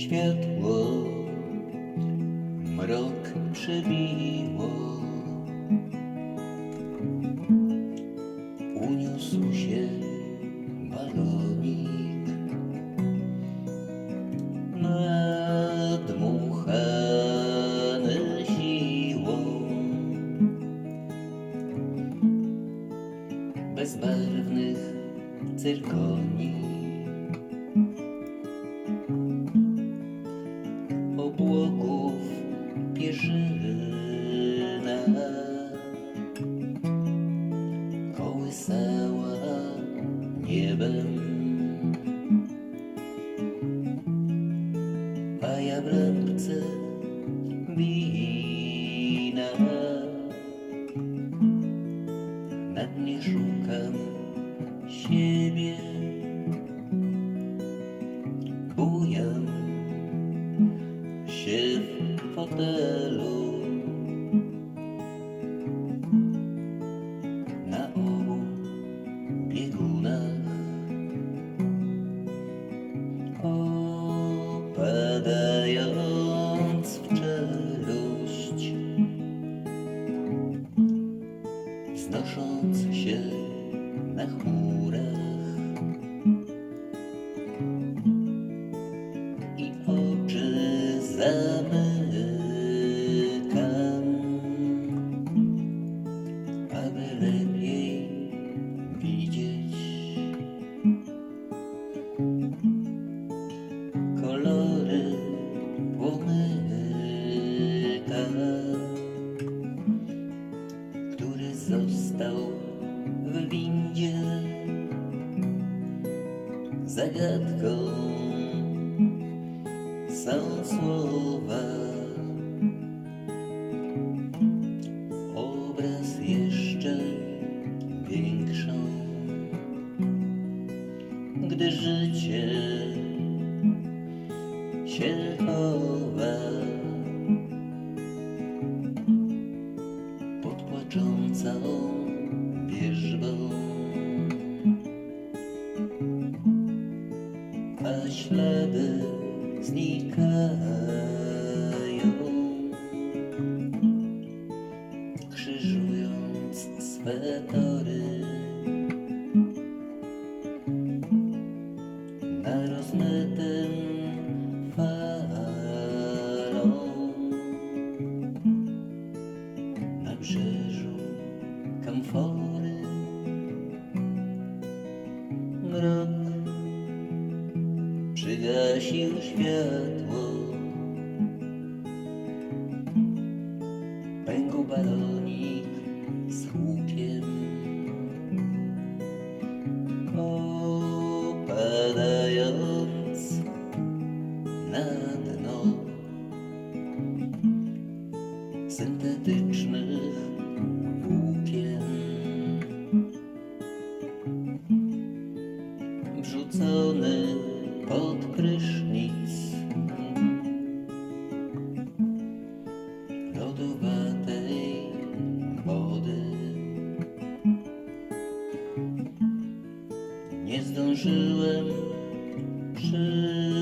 światło mrok przebiło. Uniósł się balonik nadmuchany siłą. Bezbarwnych cyrkoni wina na dnie szukam siebie. Bujam się w fotelu wznosząc się na chmurach. I oczy zamykam, został w windzie zagadką są słowa. Obraz jeszcze większą, gdy życie się chowa pod płaczącą wierzbą. a ślady znikają, krzyżując swe tory na rozmytym falą nabrzeżu kamfory mrok przygasił światło. Pękł balonik z chłupiem. Opadając na dno syntetycznych włókien. wrzucony pod prysznic Nie zdążyłem przyśnić